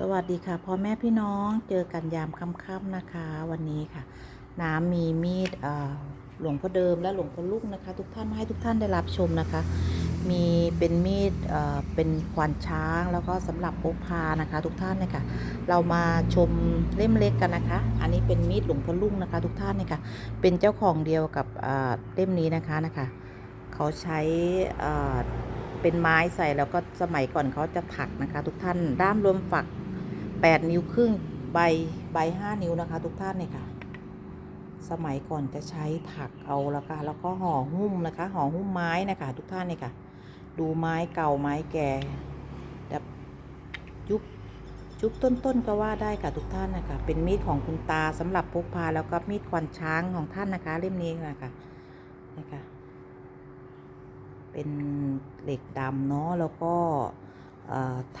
สวัสดีค่ะพ่อแม่พี่น้องเจอกันยามค่ำๆนะคะ วันนี้ค่ะ น้ำมีมีดเอ่อหลวงพ่อเดิมและหลวงพ่อลูกนะคะ ทุกท่านมาให้ทุกท่านได้รับชมนะคะ มีเป็นมีดเอ่อเป็นควานช้างแล้วก็สำหรับพกพานะคะ ทุกท่านนะคะเรามาชมเล่มเล็กกันนะคะ อันนี้เป็นมีดหลวงพ่อลุงนะคะ ทุกท่านนะคะเป็นเจ้าของเดียวกับเอ่อเล่มนี้นะคะนะคะเขาใช้อ่อเป็นไม้ใส่แล้วก็สมัยก่อนเขาจะถักนะคะ ทุกท่านด้ามรวมฝัก 8 นิ้วครึ่งใบใบ 5 นิ้วนะคะ ทุกท่านเนี่ยค่ะ สมัยก่อนจะใช้ถักเอาแล้วค่ะแล้วก็ห่อหุ้มนะคะห่อหุ้มไม้นะคะ ทุกท่านเนี่ยค่ะ ดูไม้เก่าไม้แก่แบบยุคยุคต้นๆก็ว่าได้ค่ะทุกท่านนะคะเป็นมีดของคุณตาสำหรับพกพาแล้วก็มีดควันช้างของท่านนะคะ เล่มนี้นะคะนะคะเป็นเหล็กดำเนาะแล้วก็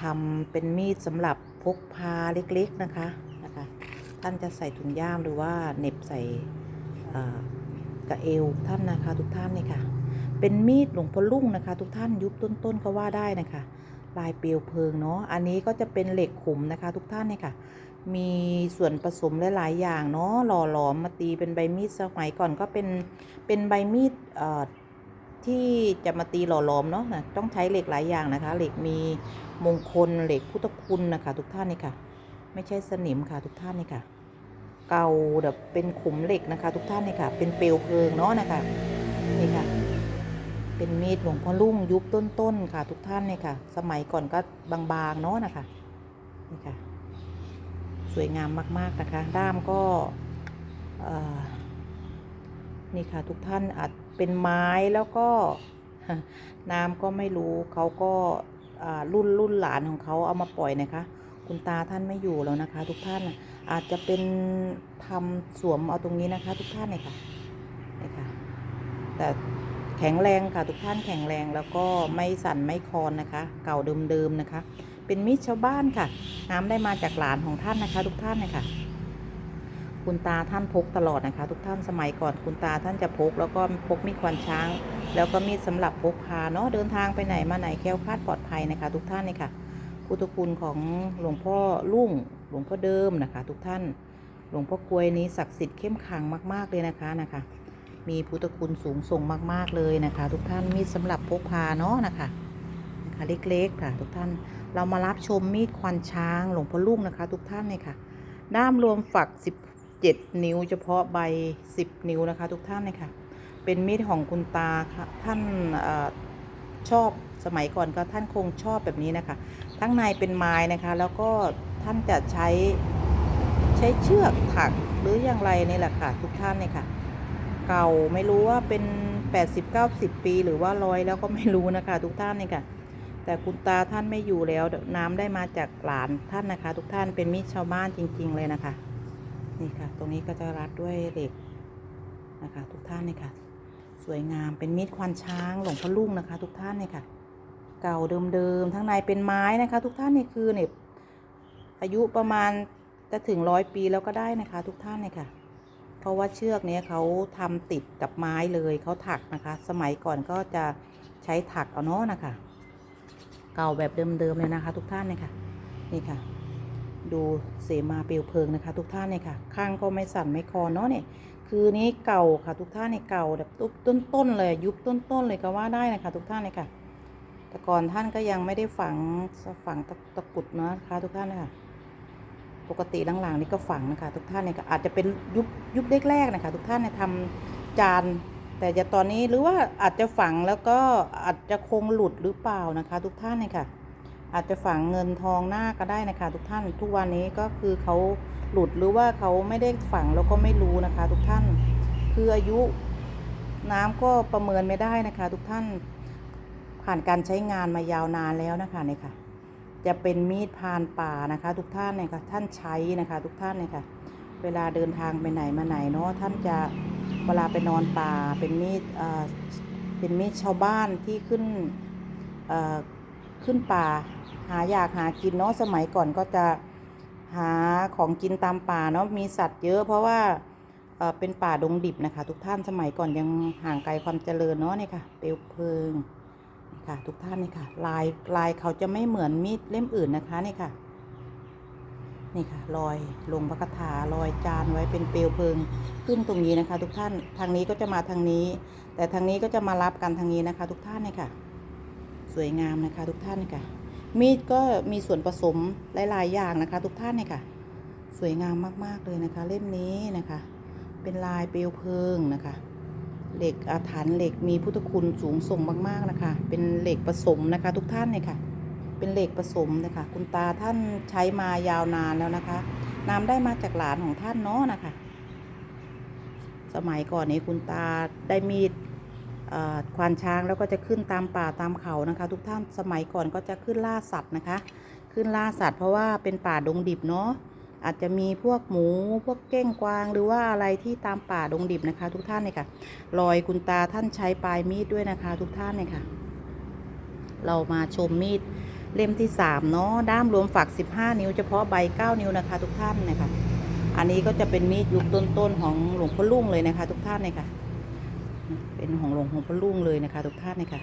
ทำเป็นมีดสำหรับพกพาเล็กๆนะคะนะคะ ท่านจะใส่ถุงย่ามหรือว่าเน็บใส่กระเอวท่านนะคะ ทุกท่านนี่ค่ะ เป็นมีดหลวงพ่อลุ่งนะคะ ทุกท่านยุคต้นๆก็ว่าได้นะคะลายเปลวเพลิงเนาะ อันนี้ก็จะเป็นเหล็กขุมนะคะทุกท่านนี่ค่ะ มีส่วนผสมหลาย ๆ อย่างเนาะ หล่อหลอมมาตีเป็นใบมีดสมัยก่อนก็เป็น เป็นใบมีดเอ่อ ที่จะมาตีหล่อหลอมเนาะนะต้องใช้เหล็กหลายอย่างนะคะ เหล็กมีมงคลเหล็กพุทธคุณนะคะ ทุกท่านนี่ค่ะ ไม่ใช่สนิมค่ะทุกท่านนี่ค่ะ เก่าแบบเป็นขุมเหล็กนะคะ ทุกท่านนี่ค่ะ เป็นเปลวเพลิงเนาะนะคะนี่ค่ะ เป็นมีดหลวงพ่อลุ่งยุคต้นๆค่ะ ทุกท่านนี่ค่ะ สมัยก่อนก็บางๆเนาะนะคะนี่ค่ะ สวยงามมากๆนะคะ ด้ามก็นี่ค่ะทุกท่านอาจ เป็นไม้แล้วก็น้ำก็ไม่รู้เขาก็รุ่นรุ่นหลานของเขาเอามาปล่อยนะคะ คุณตาท่านไม่อยู่แล้วนะคะ ทุกท่านอาจจะเป็นทำสวมเอาตรงนี้นะคะ ทุกท่านเนี่ยค่ะนี่ค่ะ แต่แข็งแรงค่ะทุกท่านแข็งแรงแล้วก็ไม่สั่นไม่คลอนนะคะ เก่าเดิมๆนะคะ เป็นมีดชาวบ้านค่ะ น้ำได้มาจากหลานของท่านนะคะ ทุกท่านนะคะ คุณตาท่านพกตลอดนะคะ ทุกท่านสมัยก่อนคุณตาท่านจะพก แล้วก็พกมีดควันช้าง แล้วก็มีดสำหรับพกพาเนาะเดินทางไปไหนมาไหนแค้วคลาดปลอดภัยนะคะ ทุกท่านนี่ค่ะพุทธคุณของหลวงพ่อลุ่งหลวงพ่อเดิมนะคะ ทุกท่าน หลวงพ่อกลวยนี้ศักดิ์สิทธิ์เข้มขลังมาก ๆเลยนะคะนะคะ มีพุทธคุณสูงส่งมาก ๆเลยนะคะ ทุกท่านมีดสำหรับพกพาเนาะนะคะนะคะเล็กๆค่ะ ทุกท่านเรามารับชมมีดควันช้างหลวงพ่อลุ่งนะคะ ทุกท่านเนี่ยค่ะด้ามรวมฝัก 7 นิ้ว เฉพาะใบ 10 นิ้วนะคะ ทุกท่านเลยค่ะ เป็นมีดของคุณตาค่ะท่านอชอบสมัยก่อนก็ท่านคงชอบแบบนี้นะคะ ทั้งในเป็นไม้นะคะ แล้วก็ท่านจะใช้ใช้เชือกถักหรืออย่างไรนี่แหละค่ะ ทุกท่านเนี่ยค่ะ เก่าไม่รู้ว่าเป็น 80-90 ปีหรือว่าร้อยแล้วก็ไม่รู้นะคะ ทุกท่านเนี่ยค่ะ แต่คุณตาท่านไม่อยู่แล้วน้ำได้มาจากหลานท่านนะคะ ทุกท่านเป็นมีดชาวบ้านจริง ๆ เลยนะคะ นี่ค่ะ ตรงนี้ก็จะรัดด้วยเหล็กนะคะ ทุกท่านนี่ค่ะ สวยงามเป็นมีดควันช้างหลวงพ่อลุ่งนะคะ ทุกท่านนี่ค่ะ เก่าเดิมๆทั้งในเป็นไม้นะคะ ทุกท่านนี่คือเนี่ยอายุประมาณจะถึงร้อยปีแล้วก็ได้นะคะ ทุกท่านนี่ค่ะเพราะว่าเชือกเนี้ยเขาทำติดกับไม้เลยเขาถักนะคะ สมัยก่อนก็จะใช้ถักเอาเนาะนะคะ เก่าแบบเดิมๆเลยนะคะ ทุกท่านเนี่ยค่ะ นี่ค่ะ ดูเสมาเปลวเพลิงนะคะ ทุกท่านเนี่ยค่ะ ข้างก็ไม่สั่นไม่คลอนเนาะเนี่ยคือนี้เก่าค่ะทุกท่านเนี่ยเก่าแบบต้นๆเลยยุคต้นๆเลยก็ว่าได้นะคะ ทุกท่านเนี่ยค่ะ แต่ก่อนท่านก็ยังไม่ได้ฝังฝังตะตะกุดนะคะ ทุกท่านนะคะปกติหลังๆนี่ก็ฝังนะคะ ทุกท่านเนี่ยอาจจะเป็นยุคยุคแรกๆนะคะ ทุกท่านเนี่ยทำจานแต่จะตอนนี้หรือว่าอาจจะฝังแล้วก็อาจจะคงหลุดหรือเปล่านะคะ ทุกท่านเนี่ยค่ะ อาจจะฝังเงินทองหน้าก็ได้นะคะ ทุกท่านทุกวันนี้ก็คือเขาหลุดหรือว่าเขาไม่ได้ฝังแล้วก็ไม่รู้นะคะ ทุกท่านคืออายุน้ำก็ประเมินไม่ได้นะคะ ทุกท่านผ่านการใช้งานมายาวนานแล้วนะคะเนี่ยค่ะ จะเป็นมีดพานป่านะคะ ทุกท่านเนี่ยค่ะท่านใช้นะคะ ทุกท่านเนี่ยค่ะ เวลาเดินทางไปไหนมาไหนเนาะท่านจะเวลาไปนอนป่าเป็นมีดเออเป็นมีดชาวบ้านที่ขึ้นเออขึ้นป่า หาอยากหากินเนาะสมัยก่อนก็จะหาของกินตามป่าเนาะมีสัตว์เยอะเพราะว่าเป็นป่าดงดิบนะคะ ทุกท่านสมัยก่อนยังห่างไกลความเจริญเนาะนี่ค่ะ เปลวเพลิงนี่ค่ะ ทุกท่านนี่ค่ะ ลายลายเขาจะไม่เหมือนมีดเล่มอื่นนะคะนี่ค่ะ นี่ค่ะลอยลงพระคาถาลอยจานไว้เป็นเปลวเพลิงขึ้นตรงนี้นะคะ ทุกท่านทางนี้ก็จะมาทางนี้ แต่ทางนี้ก็จะมารับกันทางนี้นะคะ ทุกท่านนี่ค่ะ สวยงามนะคะ ทุกท่านนี่ค่ะ มีดก็มีส่วนผสมหลาย ๆ อย่างนะคะ ทุกท่านนี่ค่ะ สวยงามมาก ๆ เลยนะคะ เล่มนี้นะคะ เป็นลายเปลวเพลิงนะคะ เหล็กอาถรรพ์เหล็กมีพุทธคุณสูงส่งมาก ๆ นะคะ เป็นเหล็กผสมนะคะ ทุกท่านเนี่ยค่ะ เป็นเหล็กผสมนะคะ คุณตาท่านใช้มายาวนานแล้วนะคะนำได้มาจากหลานของท่านเนาะนะคะ สมัยก่อนนี้คุณตาได้มีด ควานช้างแล้วก็จะขึ้นตามป่าตามเขานะคะ ทุกท่านสมัยก่อนก็จะขึ้นล่าสัตว์นะคะ ขึ้นล่าสัตว์เพราะว่าเป็นป่าดงดิบเนาะอาจจะมีพวกหมูพวกเก้งกวาง หรือว่าอะไรที่ตามป่าดงดิบนะคะ ทุกท่านเนี่ยค่ะรอยคุณตาท่านใช้ปลายมีดด้วยนะคะ ทุกท่านเนี่ยค่ะ เรามาชมมีดเล่มที่3เนาะด้ามรวมฝัก 15 นิ้วเฉพาะใบ 9 นิ้วนะคะ ทุกท่านนะคะอันนี้ก็จะเป็นมีดยุคต้นๆของหลวงพ่อลุ่งเลยนะคะ ทุกท่านเลยค่ะ เป็นของหลวงพ่อลุ่งเลยนะคะทุกท่านเลยค่ะ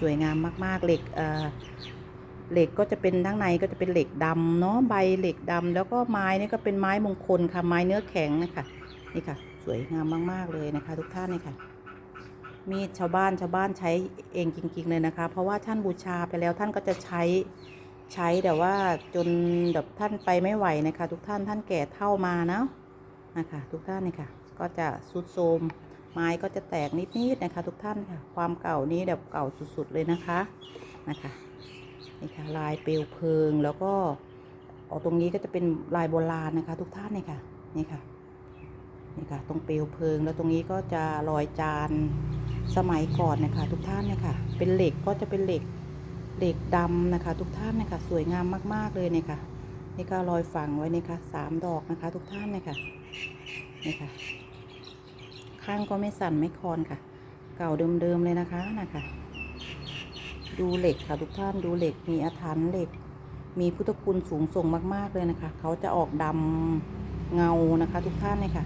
สวยงามมากๆเหล็กเออเหล็กก็จะเป็นทั้างในก็จะเป็นเหล็กดำเนาะใบเหล็กดำแล้วก็ไม้นี่ก็เป็นไม้มงคลค่ะไม้เนื้อแข็งนะคะนี่ค่ะ สวยงามมากๆเลยนะคะ ทุกท่านเลยค่ะ มีดชาวบ้านชาวบ้านใช้เองจริง ๆเลยนะคะ เพราะว่าท่านบูชาไปแล้วท่านก็จะใช้ใช้แต่ว่าจนแบบท่านไปไม่ไหวนะคะ ทุกท่านท่านแก่เท่ามานะนะคะ ทุกท่านนี่ค่ะ ก็จะสุดโทม ไม้ก็จะแตกนิดๆนะคะ ทุกท่านค่ะ ความเก่านี้แบบเก่าสุดๆเลยนะคะนะคะนี่ค่ะลายเปลวเพลิงแล้วก็ออกตรงนี้ก็จะเป็นลายโบราณนะคะ ทุกท่านนี่ค่ะนี่ค่ะนี่ค่ะ ตรงเปลวเพลิง แล้วตรงนี้ก็จะรอยจานสมัยก่อนนะคะ ทุกท่านเนี่ยค่ะเป็นเหล็กก็จะเป็นเหล็กเหล็กดำนะคะ ทุกท่านเนี่ยค่ะสวยงามมาก ๆเลยเนี่ยค่ะนี่ก็รอยฝังไว้เนี่ยค่ะสามดอกนะคะ ทุกท่านเนี่ยค่ะนี่ค่ะ ข้างก็ไม่สั่นไม่คลอนค่ะ เก่าเดิมๆเลยนะคะนะคะ ดูเหล็กค่ะทุกท่านดูเหล็กมีอาถรรพ์เหล็ก มีพุทธคุณสูงส่งมาก ๆเลยนะคะ เขาจะออกดำเงานะคะ ทุกท่านเนี่ยค่ะ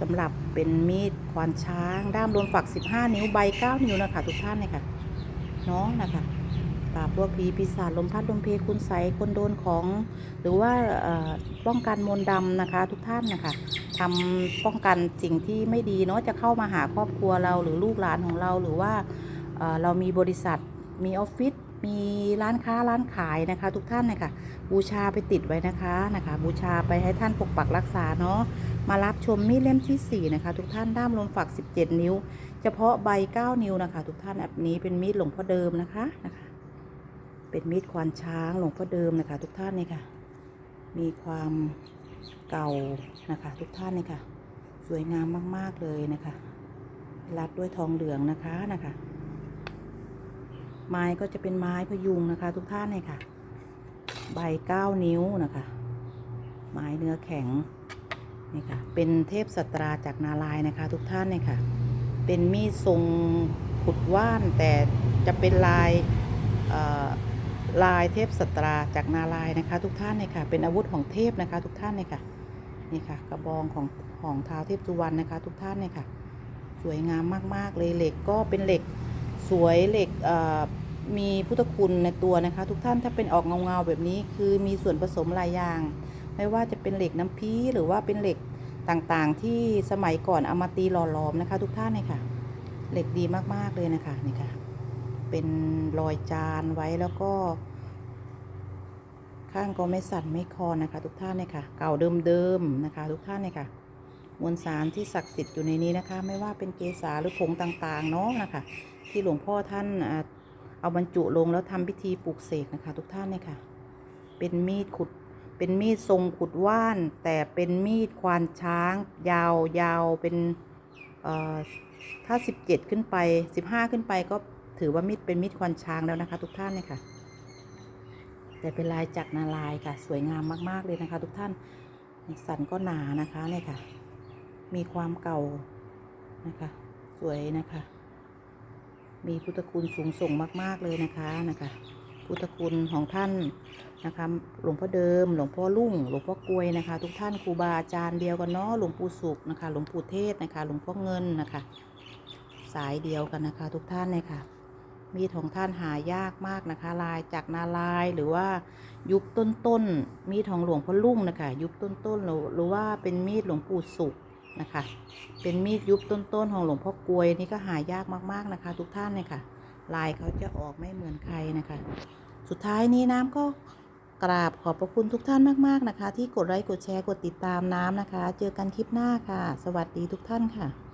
สำหรับเป็นมีดควานช้าง ด้ามรวมฝัก 15 นิ้วใบ 9 นิ้วนะคะ ทุกท่านเนี่ยค่ะเนาะนะคะ ปราบพวกผีปีศาจลมพัดลมเพคุณใสคนโดนของ หรือว่าป้องกันมนต์ดำนะคะ ทุกท่านนะคะทำป้องกันสิ่งที่ไม่ดีเนาะจะเข้ามาหาครอบครัวเราหรือลูกหลานของเราหรือว่าเอ่อเรามีบริษัทมีออฟฟิศมีร้านค้าร้านขายนะคะ ทุกท่านนะคะบูชาไปติดไว้นะคะนะคะ บูชาไปให้ท่านปกปักรักษาเนาะมารับชมมีดเล่มที่ 4 นะคะ ทุกท่านด้ามลมฝัก 17 นิ้ว เฉพาะใบ 9 นิ้วนะคะ ทุกท่านแบบนี้เป็นมีดหลวงพ่อเดิมนะคะนะคะ เป็นมีดควานช้างหลวงพ่อเดิมนะคะ ทุกท่านนี่ค่ะ มีความเก่านะคะ ทุกท่านนี่ค่ะ สวยงามมาก ๆ เลยนะคะ รัดด้วยทองเหลืองนะคะนะคะ ไม้ก็จะเป็นไม้พยุงนะคะ ทุกท่านนี่ค่ะ ใบ9นิ้วนะคะ ไม้เนื้อแข็งนี่ค่ะ เป็นเทพสตราจากนารายนะคะ ทุกท่านเนี่ยค่ะ เป็นมีดทรงขุดว่านแต่จะเป็นลายเอ่อ ลายเทพสตราจากนารายนะคะ ทุกท่านเนี่ยค่ะ เป็นอาวุธของเทพนะคะ ทุกท่านเนี่ยค่ะ นี่ค่ะ กระบองของของท้าวเทพสุวรรณนะคะ ทุกท่านเนี่ยค่ะ สวยงามมากๆเลยเหล็กก็เป็นเหล็กสวยเหล็กมีพุทธคุณในตัวนะคะ ทุกท่านถ้าเป็นออกเงาๆแบบนี้คือมีส่วนผสมหลายอย่าง ไม่ว่าจะเป็นเหล็กน้ำพีหรือว่าเป็นเหล็กต่างๆ ที่สมัยก่อนเอามาตีหล่อหลอมนะคะ ทุกท่านเนี่ยค่ะ เหล็กดีมากๆเลยนะคะนี่ค่ะ เป็นรอยจานไว้แล้วก็ ข้างก็ไม่สั่นไม่คลอนนะคะ ทุกท่านเนี่ยค่ะ เก่าเดิมๆนะคะ ทุกท่านเนี่ยค่ะมวลสารที่ศักดิ์สิทธิ์อยู่ในนี้นะคะ ไม่ว่าเป็นเกสาหรือผงต่างๆเนาะนะคะ ที่หลวงพ่อท่านเอาบรรจุลงแล้วทำพิธีปลูกเสกนะคะ ทุกท่านเนี่ยค่ะ เป็นมีดขุดเป็นมีดทรงขุดว่าน แต่เป็นมีดควานช้าง ยาวยาวเป็นเอ่อถ้า17ขึ้นไป15ขึ้นไปก็ ถือว่ามีดเป็นมีดควานช้างแล้วนะคะ ทุกท่านเนี่ยค่ะ แต่เป็นลายจากนาลายค่ะ สวยงามมาก ๆ เลยนะคะ ทุกท่านสันก็หนานะคะเนี่ยค่ะ มีความเก่านะคะ สวยนะคะ มีพุทธคุณสูงส่งมาก ๆเลยนะคะนะคะ พุทธคุณของท่านนะคะหลวงพ่อเดิม หลวงพ่อลุ่ง หลวงพ่อกลวยนะคะ ทุกท่านครูบาอาจารย์เดียวกันเนาะหลวงปู่สุขนะคะ หลวงปู่เทศนะคะ หลวงพ่อเงินนะคะ สายเดียวกันนะคะ ทุกท่านเลยค่ะ มีดของท่านหายากมากนะคะ ลายจากนาลายหรือว่ายุคต้นๆมีดของหลวงพ่อลุ่งนะคะ ยุคต้นๆหรือหรือว่าเป็นมีดหลวงปู่สุขนะคะ เป็นมีดยุคต้นๆของหลวงพ่อกลวยนี่ก็หายากมากๆนะคะ ทุกท่านเลยค่ะ ลายเขาจะออกไม่เหมือนใครนะคะ สุดท้ายนี้น้ำก็กราบขอบพระคุณทุกท่านมากๆนะคะ ที่กดไลค์กดแชร์กดติดตามน้ำนะคะ เจอกันคลิปหน้าค่ะ สวัสดีทุกท่านค่ะ